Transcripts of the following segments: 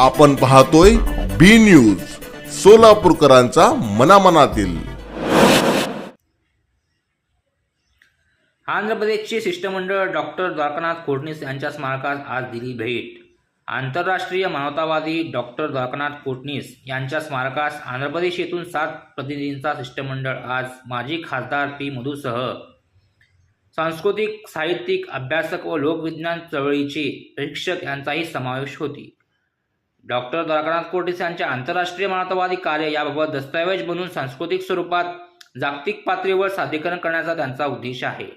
आपण पाहतोय B news सोलापूरकरांचा मनामनातील. आंध्र प्रदेशचे शिष्टमंडळ डॉक्टर द्वारकानाथ कोटणीस यांच्या स्मारकास आज दिली भेट. आंतरराष्ट्रीय मानवतावादी डॉक्टर द्वारकानाथ कोटणीस यांच्या स्मारकास आंध्र प्रदेश येथून सात प्रतिनिधींचा शिष्टमंडळ आज माजी खासदार पी मधूसह. सांस्कृतिक साहित्यिक अभ्यासक व लोकविज्ञान चळवळीचे प्रेक्षक यांचाही समावेश होती. डॉक्टर द्वारकानाथ कोटणीस यांच्या आंतरराष्ट्रीय मानवतावादी कार्य याबाबत दस्तऐवज बनवून सांस्कृतिक स्वरूपात जागतिक पातळीवर सादरीकरण करण्याचा त्यांचा उद्देश आहे.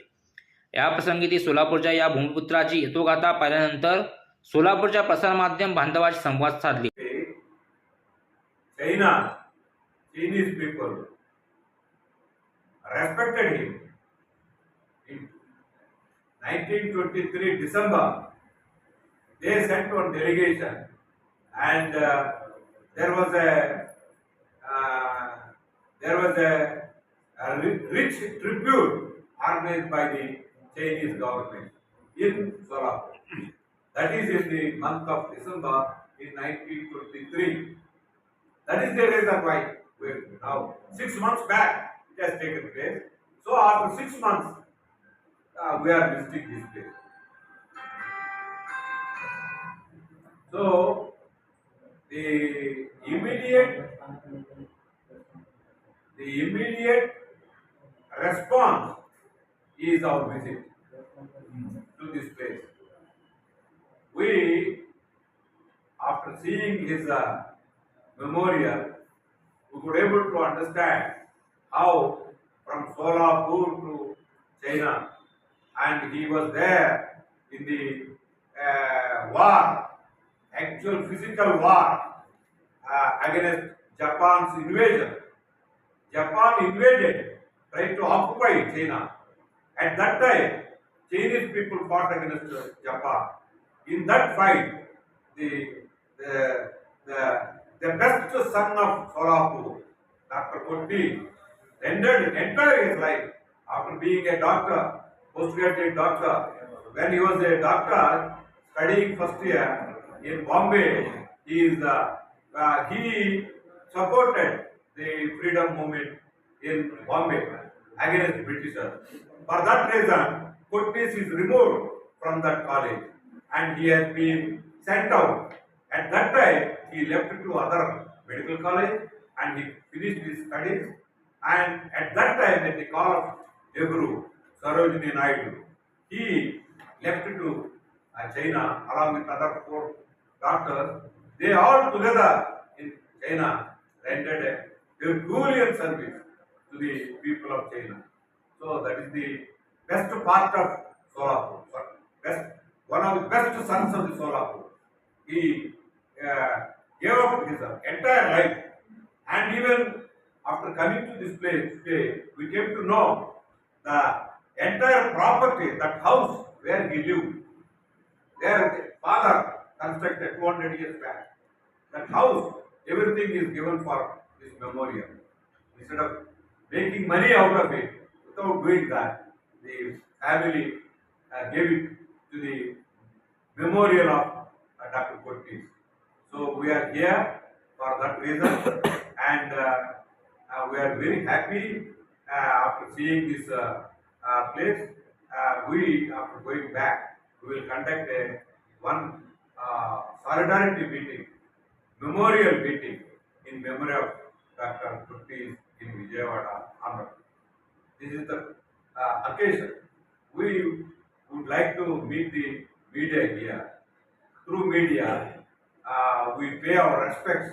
या प्रसंगी ती सोलापूरच्या या भूमिपुत्राची यथोगाथा पाहिल्यानंतर सोलापूरच्या प्रसारमाध्यम बांधवाशी संवाद साधले. China, Chinese people respected him. In 1923 December, they sent one delegation, and uh, there was a uh, there was a, a rich tribute organized by the Chinese government in Solapur. That is in the month of December in 1923. That is the reason why now six months back it has taken place. So after six months, uh, we are visiting this place. So the immediate, the immediate response is our visit to this place. We, after seeing his uh, memorial, we could able to understand how from Solapur to China, and he was there in the uh, war, actual physical war uh, against Japan's invasion. Japan invaded, tried to occupy China. At that time, Chinese people fought against uh, Japan. In that fight, the the the, the best son of Solapur, Dr. Kotti, rendered entire his life after being a doctor, postgraduate doctor. When he was a doctor studying first year in Bombay, he is uh, uh, he supported the freedom movement in Bombay against Britishers. For that reason, Kutnis is removed from that college and he has been sent out. At that time, he left to other medical college and he finished his studies. And at that time, at the call of Negru, Sarojini Naidu, he left to uh, China along with other four doctors. They all together in China rendered a Herculean service to the people of China. So that is the best part of Solapur. Best, one of the best sons of the Solapur. He uh, gave up his entire life. And even after coming to this place today, we came to know the entire property, that house where he lived, where the father constructed 200 years back. That house, everything is given for this memorial. Instead of making money out of it, without doing that, the family uh, gave it to the memorial of uh, Dr. Kurtis. So we are here for that reason, and uh, uh, we are very happy uh, after seeing this uh, place. We, after going back, we will conduct a one solidarity meeting, memorial meeting in memory of Dr. Kurtis in Vijayawada, Andhra. This is the uh, occasion. We would like to meet the media here. Through media, uh, we pay our respects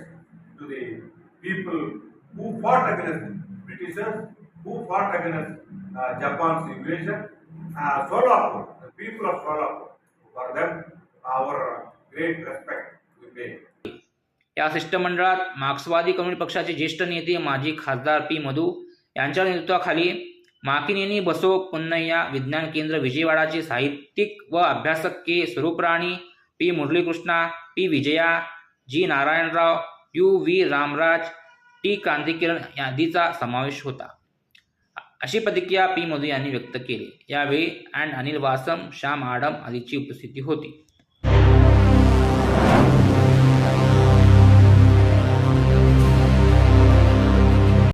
to the people who fought against Britishers, who fought against uh, Japan's invasion. Uh, Solapur, the people of Solapur, for them, our great respect या शिष्टमंडळात मार्क्सवादी communist पक्षाचे ज्येष्ठ नेते माजी खासदार P Madhu यांच्या नेतृत्वाखाली माकिनेनी बसो पुन्नय्या विज्ञान केंद्र विजयवाडाचे साहित्यिक व अभ्यासक K Swaruparani P Muralikrishna P Vijaya G Narayanrao U V Ramraj T Krantikiran आदीचा समावेश होता. अशी प्रतिक्रिया पी मधू यांनी व्यक्त केली. यावेळी अँड अनिल वासम श्याम आडम आदीची उपस्थिती होती.